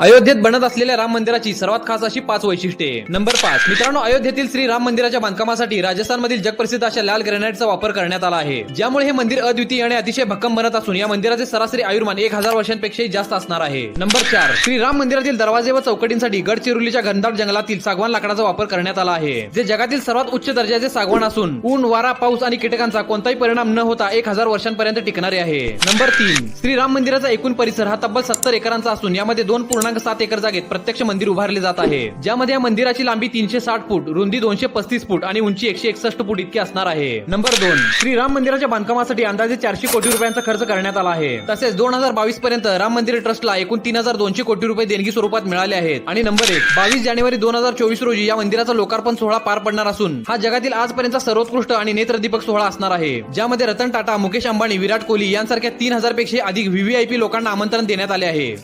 अयोध्येत बनत असलेल्या राम मंदिराची सर्वात खास अशी पाच वैशिष्ट्ये. नंबर पाच. मित्रांनो अयोध्येतील श्री राम मंदिराच्या बांधकामासाठी राजस्थानमधील जगप्रसिद्ध अशा लाल ग्रेनाइटचा वापर करण्यात आला आहे. ज्यामुळे हे मंदिर अद्वितीय आणि अतिशय भक्कम बनत असून या मंदिराचे सरासरी आयुर्मान एक हजार वर्षांपेक्षाही जास्त असणार आहे. नंबर चार. श्री राम मंदिरातील दरवाजे व चौकटींसाठी गडचिरोलीच्या घनदाट जंगलातील सागवान लाकडाचा वापर करण्यात आला आहे. जे जगातील सर्वात उच्च दर्जाचे सागवान असून ऊन वारा पाऊस आणि कीटकांचा कोणताही परिणाम न होता एक हजार वर्षांपर्यंत टिकणारे आहे. नंबर तीन. श्री राम मंदिराचा एकूण परिसर हा तब्बल सत्तर एकरांचा असून यामध्ये दोन पूर्ण पूर्णांक सात एकर जागेत प्रत्यक्ष मंदिर उभारले जात आहे. ज्यामध्ये या मंदिराची लांबी तीनशे साठ फूट रुंदी दोनशे पस्तीस फूट आणि उंची एकशे एकसष्ट फूट इतकी असणार आहे. नंबर दोन श्री राम मंदिराच्या बांधकामासाठी अंदाजे चारशे कोटी रुपयांचा खर्च करण्यात आला आहे. तसेच दोन हजार बावीस पर्यंत राम मंदिर ट्रस्टला एकूण तीन हजार दोनशे कोटी रुपये देणगी स्वरूपात मिळाले आहेत. आणि नंबर एक बावीस जानेवारी दोन हजार चोवीस रोजी या मंदिराचा लोकार्पण सोहळा पार पडणार असून हा जगातील आजपर्यंत सर्वोत्कृष्ट आणि नेत्रदीपक सोहळा असणार आहे. ज्यामध्ये रतन टाटा मुकेश अंबानी विराट कोहली यांसारख्या तीन हजारपेक्षा अधिक व्हीव्हीआयपी लोकांना आमंत्रण देण्यात आले आहे.